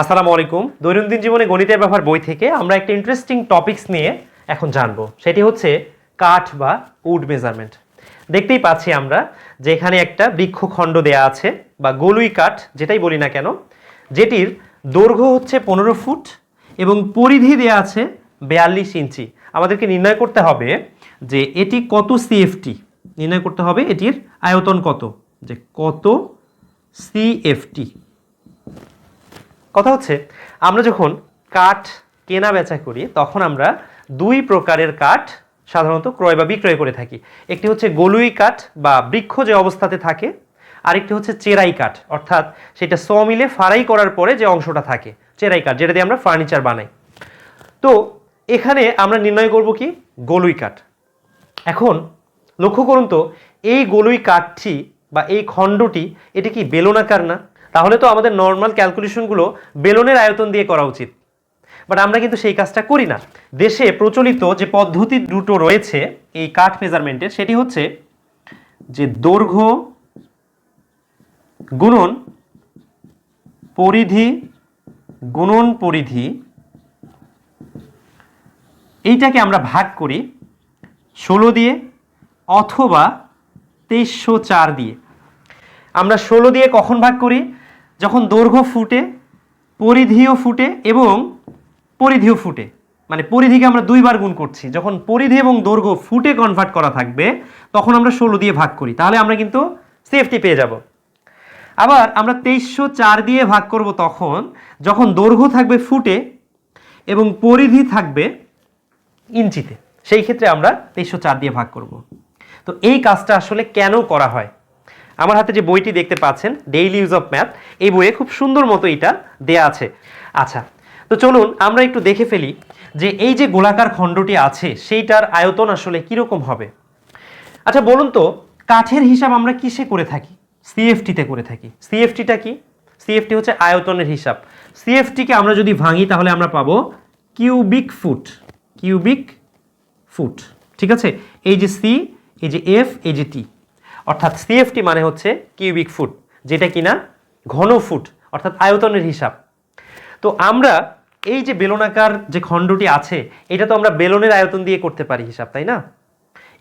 আসসালামু আলাইকুম। দৈনন্দিন জীবনে গণিতের ব্যাপার বই থেকে আমরা একটা ইন্টারেস্টিং টপিকস নিয়ে এখন জানব। সেটি হচ্ছে কাঠ বা উড মেজারমেন্ট দেখতেই পাচ্ছি আমরা যে এখানে একটা বৃক্ষখণ্ড দেয়া আছে বা গলুই কাঠ, যেটাই বলি না কেন, যেটির দৈর্ঘ্য হচ্ছে পনেরো ফুট এবং পরিধি দেয়া আছে বিয়াল্লিশ ইঞ্চি। আমাদেরকে নির্ণয় করতে হবে যে এটি কত সিএফটি নির্ণয় করতে হবে এটির আয়তন কত? যে কত সিএফটি কথা হচ্ছে, আমরা যখন কাঠ কেনা বেচা করি, তখন আমরা দুই প্রকারের কাঠ সাধারণত ক্রয় বা বিক্রয় করে থাকি। একটি হচ্ছে গলুই কাঠ বা বৃক্ষ যে অবস্থাতে থাকে, আরেকটি হচ্ছে চেরাই কাঠ। অর্থাৎ সেটা স মিলে ফারাই করার পরে যে অংশটা থাকে, চেরাই কাঠ, যেটা দিয়ে আমরা ফার্নিচার বানাই। তো এখানে আমরা নির্ণয় করব কি? গলুই কাঠ। এখন লক্ষ্য করুন তো, এই গলুই কাঠটি বা এই খণ্ডটি, এটি কি বেলনাকার না? তাহলে তো আমাদের নর্মাল ক্যালকুলেশনগুলো বেলনের আয়তন দিয়ে করা উচিত। বাট আমরা কিন্তু সেই কাজটা করি না। দেশে প্রচলিত যে পদ্ধতি দুটো রয়েছে এই কাঠ মেজারমেন্টের সেটি হচ্ছে যে দৈর্ঘ্য গুণন পরিধি গুণন পরিধি এইটাকে আমরা ভাগ করি ষোলো দিয়ে অথবা তেইশশো চার দিয়ে। আমরা ষোলো দিয়ে কখন ভাগ করি? যখন দৈর্ঘ্য ফুটে, পরিধিও ফুটে এবং পরিধিও ফুটে। মানে পরিধিকে আমরা দুইবার গুণ করছি। যখন পরিধি এবং দৈর্ঘ্য ফুটে কনভার্ট করা থাকবে, তখন আমরা ষোলো দিয়ে ভাগ করি। তাহলে আমরা কিন্তু সেফটি পেয়ে যাব। আবার আমরা তেইশশো চার দিয়ে ভাগ করব তখন, যখন দৈর্ঘ্য থাকবে ফুটে এবং পরিধি থাকবে ইঞ্চিতে। সেই ক্ষেত্রে আমরা তেইশশো চার দিয়ে ভাগ করব। তো এই কাজটা আসলে কেন করা হয়? আমার হাতে যে বইটি দেখতে পাচ্ছেন ডেইলি ইউজ অফ ম্যাথ এই বইয়ে খুব সুন্দর মতো এটা দেয়া আছে। আচ্ছা তো চলুন আমরা একটু দেখে ফেলি যে এই যে গোলাকার খণ্ডটি আছে, সেইটার আয়তন আসলে কীরকম হবে। আচ্ছা বলুন তো, কাঠের হিসাব আমরা কিসে করে থাকি? সিএফটিতে করে থাকি। সিএফটিটা কি? সিএফটি হচ্ছে আয়তনের হিসাব। সিএফটিকে আমরা যদি ভাঙি, তাহলে আমরা পাবো কিউবিক ফুট কিউবিক ফুট ঠিক আছে? এই যে সি এই যে এফ এই যে টি অর্থাৎ সিএফটি মানে হচ্ছে কিউবিক ফুট যেটা কিনা ঘন ফুট অর্থাৎ আয়তনের হিসাব। তো আমরা এই যে বেলনাকার যে খণ্ডটি আছে, এটা তো আমরা বেলনের আয়তন দিয়ে করতে পারি হিসাব, তাই না?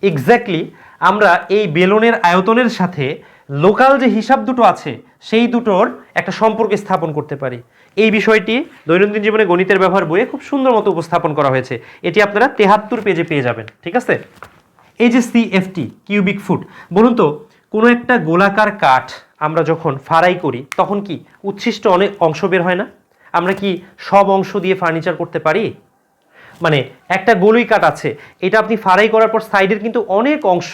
এক্স্যাক্টলি আমরা এই বেলনের আয়তনের সাথে লোকাল যে হিসাব দুটো আছে, সেই দুটোর একটা সম্পর্ক স্থাপন করতে পারি। এই বিষয়টি দৈনন্দিন জীবনে গণিতের ব্যবহার বইয়ে খুব সুন্দর মতো উপস্থাপন করা হয়েছে। এটি আপনারা তেহাত্তর পেজে পেয়ে যাবেন, ঠিক আছে? এই যে সি সিএফটি কিউবিক ফুট বলুন তো, কোনো একটা গোলাকার কাঠ আমরা যখন ফারাই করি, তখন কি উচ্ছিষ্ট অনেক অংশ বের হয় না? আমরা কি সব অংশ দিয়ে ফার্নিচার করতে পারি? মানে একটা গোলই কাঠ আছে, এটা আপনি ফারাই করার পর সাইডের কিন্তু অনেক অংশ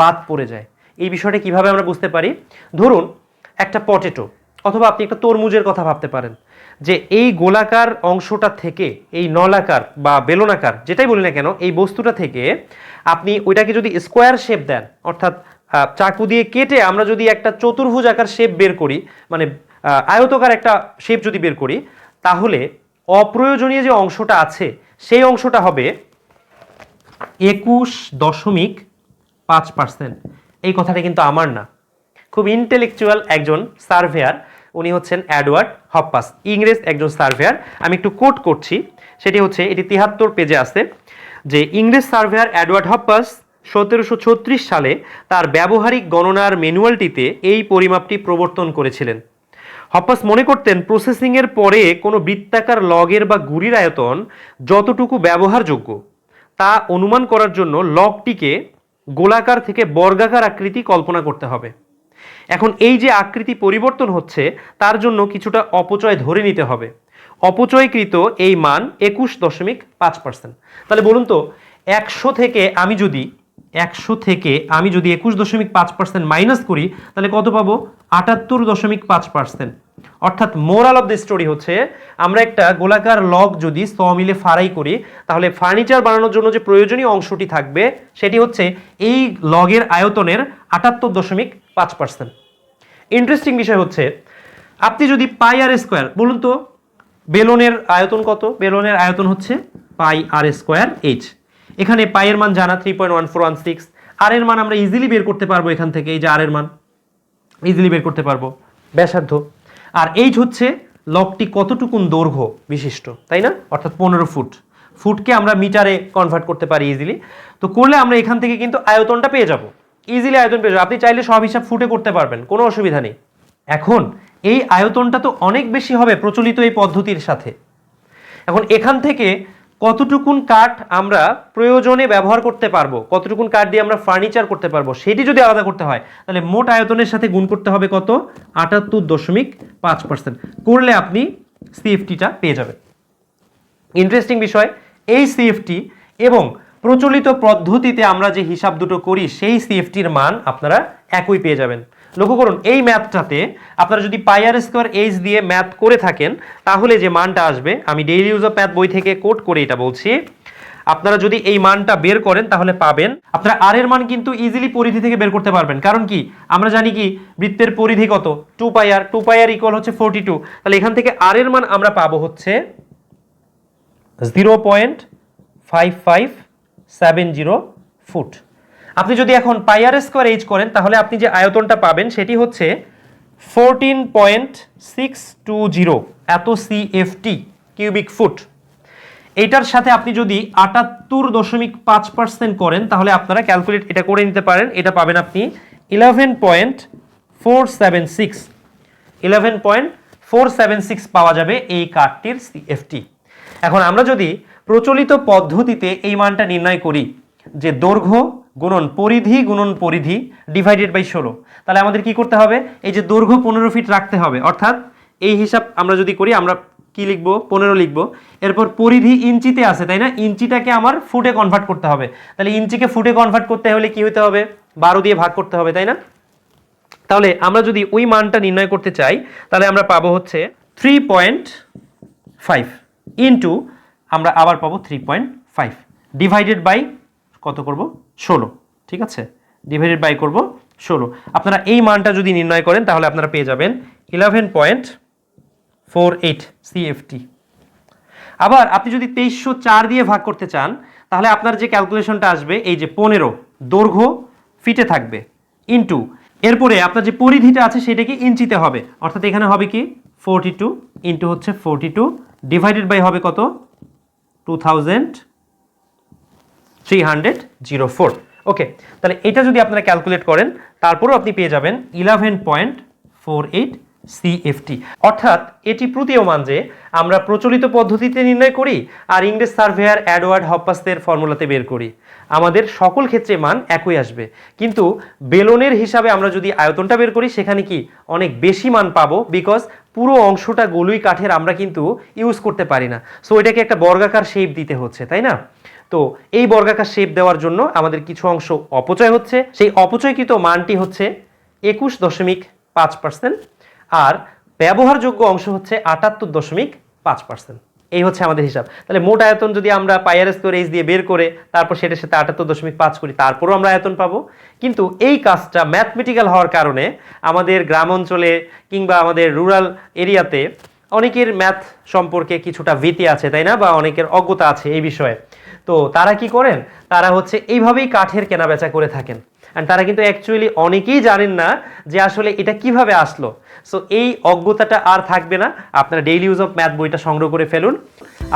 বাদ পড়ে যায়। এই বিষয়টা কীভাবে আমরা বুঝতে পারি? ধরুন, একটা পটেটো অথবা আপনি একটা তরমুজের কথা ভাবতে পারেন। যে এই গোলাকার অংশটা থেকে, এই নলাকার বা বেলনাকার, যেটাই বলি না কেন, এই বস্তুটা থেকে আপনি ওইটাকে যদি স্কোয়ার শেপ দেন, অর্থাৎ চাকু দিয়ে কেটে আমরা যদি একটা চতুর্ভুজ আকার শেপ বের করি মানে আয়তকার একটা শেপ যদি বের করি, তাহলে অপ্রয়োজনীয় যে অংশটা আছে, সেই অংশটা হবে একুশ দশমিক পাঁচ পার্সেন্ট এই কথাটা কিন্তু আমার না। খুব ইন্টেলেকচুয়াল একজন সার্ভেয়ার উনি হচ্ছেন অ্যাডওয়ার্ড হপ্পাস, ইংরেজ একজন সার্ভেয়ার। আমি একটু কোট করছি, সেটি হচ্ছে, এটি তিহাত্তর পেজে আছে, যে ইংরেজ সার্ভেয়ার অ্যাডওয়ার্ড হপ্পাস সতেরোশো ছত্রিশ সালে তার ব্যবহারিক গণনার ম্যানুয়ালটিতে এই পরিমাপটি প্রবর্তন করেছিলেন। হপ্পাস মনে করতেন প্রসেসিংয়ের পরে কোনো বৃত্তাকার লগের বা গুড়ির আয়তন যতটুকু ব্যবহারযোগ্য, তা অনুমান করার জন্য লগটিকে গোলাকার থেকে বর্গাকার আকৃতি কল্পনা করতে হবে। এখন এই যে আকৃতি পরিবর্তন হচ্ছে, তার জন্য কিছুটা অপচয় ধরে নিতে হবে। অপচয়কৃত এই মান একুশ দশমিক পাঁচ পার্সেন্ট। তাহলে বলুন তো, একশো থেকে আমি যদি একশো থেকে আমি যদি একুশ দশমিক পাঁচ পার্সেন্ট মাইনাস করি, তাহলে কত পাবো? আটাত্তর দশমিক পাঁচ পার্সেন্ট। অর্থাৎ মোরাল অফ দ্য স্টোরি হচ্ছে, আমরা একটা গোলাকার লগ যদি স মিলে ফারাই করি, তাহলে ফার্নিচার বানানোর জন্য যে প্রয়োজনীয় অংশটি থাকবে, সেটি হচ্ছে এই লগের আয়তনের আটাত্তর দশমিক পাঁচ পার্সেন্ট। ইন্টারেস্টিং বিষয় হচ্ছে, আপনি যদি পাই আর স্কোয়ার, বলুন তো, বেলনের আয়তন কত? বেলনের আয়তন হচ্ছে পাই আর স্কোয়ার এইচ। এখানে পায়ের মান জানা three point one four one six আর এর মান আমরা ইজিলি বের করতে পারব এখান থেকে, এই যে আর এর মান। ইজিলি বের করতে পারব। ব্যাসার্ধ। আর এইচ হচ্ছে লকটি কতটুকুন দৈর্ঘ্য বিশিষ্ট, তাই না? অর্থাৎ পনেরো ফুট। ফুটকে আমরা মিটারে কনভার্ট করতে পারি ইজিলি তো করলে আমরা এখান থেকে কিন্তু আয়তনটা পেয়ে যাব। ইজিলি আয়তন পেয়ে যাব। আপনি চাইলে সব হিসাব ফুটে করতে পারবেন, কোনো অসুবিধা নেই। এখন, এই আয়তনটা তো অনেক বেশি হবে প্রচলিত এই পদ্ধতির সাথে। এখন এখান থেকে কতটুকুন কাঠ আমরা প্রয়োজনে ব্যবহার করতে পারব? কতটুকুন কাঠ দিয়ে আমরা ফার্নিচার করতে পারব? সেটি যদি আলাদা করতে হয়, তাহলে মোট আয়তনের সাথে গুণ করতে হবে কত? আটাত্তর দশমিক পাঁচ পার্সেন্ট করলে আপনি সিএফটিটা পেয়ে যাবেন। ইন্টারেস্টিং বিষয়, এই সিএফটি এবং প্রচলিত পদ্ধতিতে আমরা যে হিসাব দুটো করি, সেই সিএফটির মান আপনারা একই পেয়ে যাবেন। লক্ষ্য করুন, এই ম্যাথটাতে আপনারা যদি পাইয়ার স্কোয়ার এইচ দিয়ে ম্যাথ করে থাকেন, তাহলে যে মানটা আসবে, আমি ডেইলি ইউজ অফ ম্যাথ বই থেকে কোট করে এটা বলছি। আপনারা যদি এই মানটা বের করেন, তাহলে পাবেন, আপনারা আর এর মান কিন্তু ইজিলি পরিধি থেকে বের করতে পারবেন। কারণ কি? আমরা জানি কি, বৃত্তের পরিধি কত? Two pi r two pi r equal হচ্ছে ফোরটি টু তাহলে এখান থেকে আর এর মান আমরা পাবো হচ্ছে zero point five five seven zero foot আপনি যদি এখন পাইয়ার স্কোয়ার এইচ করেন, তাহলে আপনি যে আয়তনটা পাবেন সেটি হচ্ছে fourteen point six two zero এত সিএফটি কিউবিক ফুট এইটার সাথে আপনি যদি আটাত্তর দশমিক পাঁচ পার্সেন্ট করেন, তাহলে আপনারা ক্যালকুলেট এটা করে নিতে পারেন। এটা পাবেন আপনি eleven point four seven six eleven point four seven six পাওয়া যাবে এই কার্ডটির সিএফটি এখন আমরা যদি প্রচলিত পদ্ধতিতে এই মানটা নির্ণয় করি, যে দৈর্ঘ্য গুণন পরিধি গুণন পরিধি ডিভাইডেড বাই ষোলো। তাহলে আমাদের কি করতে হবে? এই যে দৈর্ঘ্য পনেরো ফিট রাখতে হবে। অর্থাৎ এই হিসাব আমরা যদি করি, আমরা কি লিখব? পনেরো লিখব। এরপর পরিধি ইঞ্চিতে আছে, তাই না? ইঞ্চিটাকে আমার ফুটে কনভার্ট করতে হবে। তাহলে ইঞ্চিকে ফুটে কনভার্ট করতে হলে কি হতে হবে? বারো দিয়ে ভাগ করতে হবে, তাই না? তাহলে আমরা যদি ওই মানটা নির্ণয় করতে চাই, তাহলে আমরা পাবো হচ্ছে থ্রি পয়েন্ট ফাইভ ইন্টু আমরা আবার পাবো three point five divided by কত করব? ষোলো, ঠিক আছে? ডিভাইডেড বাই করব ষোলো। আপনারা এই মানটা যদি নির্ণয় করেন, তাহলে আপনারা পেয়ে যাবেন eleven point four eight CFT আবার আপনি যদি তেইশশো চার দিয়ে ভাগ করতে চান, তাহলে আপনার যে ক্যালকুলেশনটা আসবে, এই যে পনেরো, দৈর্ঘ্য ফিটে থাকবে ইন্টু এরপরে আপনার যে পরিধিটা আছে, সেটাকে ইঞ্চিতে হবে। অর্থাৎ এখানে হবে কি? ফোরটি টু ইন্টু হচ্ছে ফোরটি টু ডিভাইডেড বাই হবে কত? Two thousand three hundred zero four okay তাহলে এটা যদি আপনারা ক্যালকুলেট করেন, তারপরেও আপনি পেয়ে যাবেন eleven point four eight CFT অর্থাৎ এটি প্রতীয়মান যে আমরা প্রচলিত পদ্ধতিতে নির্ণয় করি আর ইংরেজ সার্ভেয়ার অ্যাডওয়ার্ড হপ্পাসদের ফর্মুলাতে বের করি। আমাদের সকল ক্ষেত্রে মান একই আসবে। কিন্তু বেলনের হিসাবে আমরা যদি আয়তনটা বের করি, সেখানে কি অনেক বেশি মান পাবো? বিকজ পুরো অংশটা গলুই কাঠের আমরা কিন্তু ইউজ করতে পারি না। সো এটাকে একটা বর্গাকার শেপ দিতে হচ্ছে, তাই না? তো এই বর্গাকার শেপ দেওয়ার জন্য আমাদের কিছু অংশ অপচয় হচ্ছে। সেই অপচয়কৃত মানটি হচ্ছে একুশ দশমিক পাঁচ পার্সেন্ট আর ব্যবহারযোগ্য অংশ হচ্ছে আটাত্তর দশমিক পাঁচ পার্সেন্ট। এই হচ্ছে আমাদের হিসাব। তাহলে মোট আয়তন যদি আমরা পাইয়ার স্কোর এইচ দিয়ে বের করে তারপর সেটার সাথে আটাত্তর দশমিক পাঁচ করি, তারপরও আমরা আয়তন পাবো। কিন্তু এই কাজটা ম্যাথমেটিক্যাল হওয়ার কারণে আমাদের গ্রাম অঞ্চলে কিংবা আমাদের রুরাল এরিয়াতে অনেকের ম্যাথ সম্পর্কে কিছুটা ভীতি আছে, তাই না? বা অনেকের অজ্ঞতা আছে এই বিষয়ে। তো তারা কি করেন? তারা হচ্ছে এইভাবেই কাঠের কেনাবেচা করে থাকেন। অ্যান্ড তারা কিন্তু অ্যাকচুয়ালি অনেকেই জানেন না যে আসলে এটা কীভাবে আসলো। সো এই অজ্ঞতাটা আর থাকবে না। আপনারা ডেইলি ইউজ অফ ম্যাথ বইটা সংগ্রহ করে ফেলুন।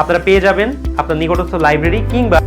আপনারা পেয়ে যাবেন আপনার নিকটস্থ লাইব্রেরি কিংবা